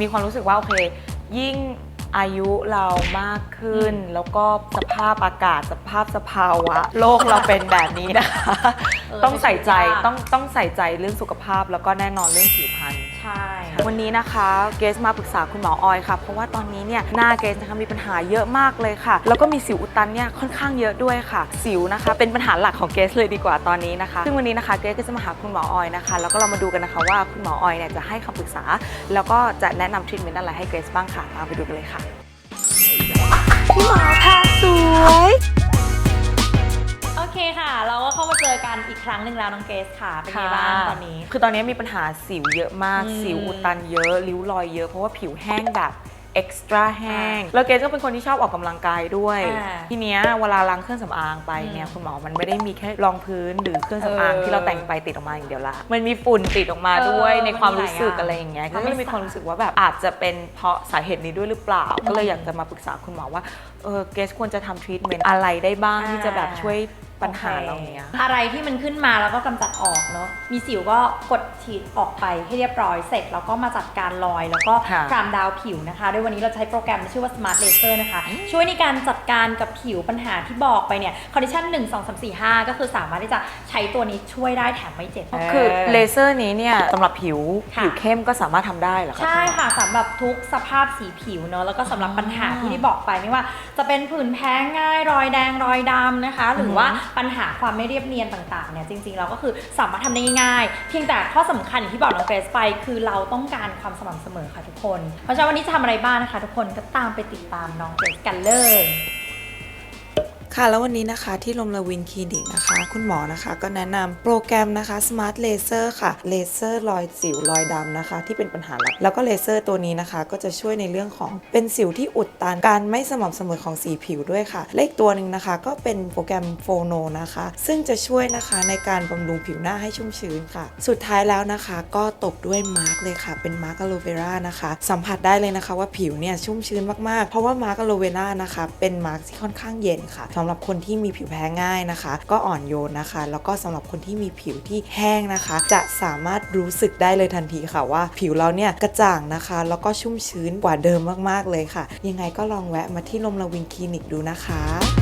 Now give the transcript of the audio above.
มีความรู้สึกว่าโอเค ยิ่งอายุเรามากขึ้น แล้วก็สภาพอากาศสภาพสภาวะ โลกเราเป็นแบบนี้นะคะเออ ต้องใส่ใจไม่ใช่ยากต้องต้องใส่ใจเรื่องสุขภาพแล้วก็แน่นอนเรื่องผิวพรรณใช่ วันนี้นะคะเกสมาปรึกษาคุณหมอออยค่ะ เพราะว่าตอนนี้เนี่ยหน้าเกสนะคะมีปัญหาเยอะมากเลยค่ะ แล้วก็มีสิวอุดตันเนี่ยค่อนข้างเยอะด้วยค่ะ สิวนะคะ เป็นปัญหาหลักของเกสเลยดีกว่าตอนนี้นะคะ ซึ่งวันนี้นะคะเกสก็จะมาหาคุณหมอออยนะคะ แล้วก็เรามาดูกันนะคะว่าคุณหมอออยเนี่ยจะให้คำปรึกษา แล้วก็จะแนะนำทรีทเมนต์อะไรให้เกรซบ้างค่ะตามไปดูกันเลยค่ะพี่หมอ คค่ะ เราก็เข้ามาเจอกันอีกครั้งหนึ่งแล้วน้องเกรซค่ะ เป็นไงบ้างตอนนี้ คือตอนนี้มีปัญหาสิวเยอะมากอืมสิวอุดตันเยอะ ริ้วรอยเยอะ เพราะว่าผิวแห้งแบบเอ็กซ์ตร้าแห้ง แล้วเกสก็เป็นคนที่ชอบออกกำลังกายด้วยอ่าทีเนี้ยเวลาล้างเครื่องสำอางไปเนี่ยอืมคุณหมอมันไม่ได้มีแค่รองพื้นหรือเครื่องสำอางเออที่เราแต่งไปติดออกมาอย่างเดียวละ มันมีฝุ่นติดออกมาด้วยเออในความรู้สึกมันมีหลายอย่างอะไรอย่างเงี้ยมันก็ไม่เลยมีความสะอาดรู้สึกว่าแบบอาจจะเป็นเพราะสาเหตุนี้ด้วยหรือเปล่า ก็เลยอยากจะมาปรึกษาคุณหมอว่า เออเกสควรจะทำทรีทเมนต์อะไรได้บ้างที่จะแบบช่วย ปัญหาเหล่านี้อะไรที่มันขึ้นมาแล้วก็กำจัดออกเนาะมีสิวก็กดฉีดออกไปให้เรียบร้อยเสร็จแล้วก็มาจัดการรอยแล้วก็ค่ะพรามดาวผิวนะคะด้วยวันนี้เราใช้โปรแกรมที่ชื่อว่า Smart Laser นะคะ ช่วยในการจัดการกับผิวปัญหาที่บอกไปเนี่ยคอนดิชัน1 2 3 4 5 ก็คือสามารถที่จะใช้ตัวนี้ช่วยได้แถมไม่เจ็บคือเลเซอร์นี้เนี่ยสำหรับผิวค่ะผิวเข้มก็สามารถทำได้เหรอคะใช่ณหมอค่ะสำหรับทุกสภาพสีผิวเนอะแล้วก็สำหรับปัญหาที่ที่บอกไปไม่ว่า จะเป็นผื่นแพ้ง่ายรอยแดงรอยดำนะคะ หรือว่าปัญหาความไม่เรียบเนียนต่างๆเนี่ยจริงๆเราก็คือสามารถทำได้ง่ายๆเพียงแต่ข้อสำคัญอย่างที่บอกน้องเกรซไป คือเราต้องการความสม่ำเสมอค่ะทุกคน เพราะฉะนั้นวันนี้จะทำอะไรบ้างนะคะ ทุกคนก็ตามไปติดตามน้องเกรซกันเลย ค่ะแล้ววันนี้นะคะที่ลมลวินคลินิกนะคะ คุณหมอนะคะก็แนะนำโปรแกรมนะคะ Smart Laser ค่ะเลเซอร์รอยสิวรอยดำนะคะ ที่เป็นปัญหาหลักแล้วก็เลเซอร์ตัวนี้นะคะ ก็จะช่วยในเรื่องของเป็นสิวที่อุดตันการไม่สม่ำเสมอของสีผิวด้วยค่ะ เลขตัวหนึ่งนะคะ ก็เป็นโปรแกรมโฟโนนะคะ ซึ่งจะช่วยนะคะในการบำรุงผิวหน้าให้ชุ่มชื้นค่ะ สุดท้ายแล้วนะคะ ก็ตบด้วยมาร์กเลยค่ะ เป็นมาร์กอะโลเวรานะคะ สัมผัสได้เลยนะคะว่าผิวเนี่ยชุ่มชื้นมากๆ เพราะว่ามาร์กอะโลเวรานะคะเป็นมาร์กที่ค่อนข้างเย็นค่ะสำหรับคนที่มีผิวแพ้ง่ายนะคะ ก็อ่อนโยนนะคะ แล้วก็สำหรับคนที่มีผิวที่แห้งนะคะ จะสามารถรู้สึกได้เลยทันทีค่ะว่า ผิวเราเนี่ยกระจ่างนะคะ แล้วก็ชุ่มชื้นกว่าเดิมมากๆเลยค่ะ ยังไงก็ลองแวะมาที่ลมลวินคลินิกดูนะคะ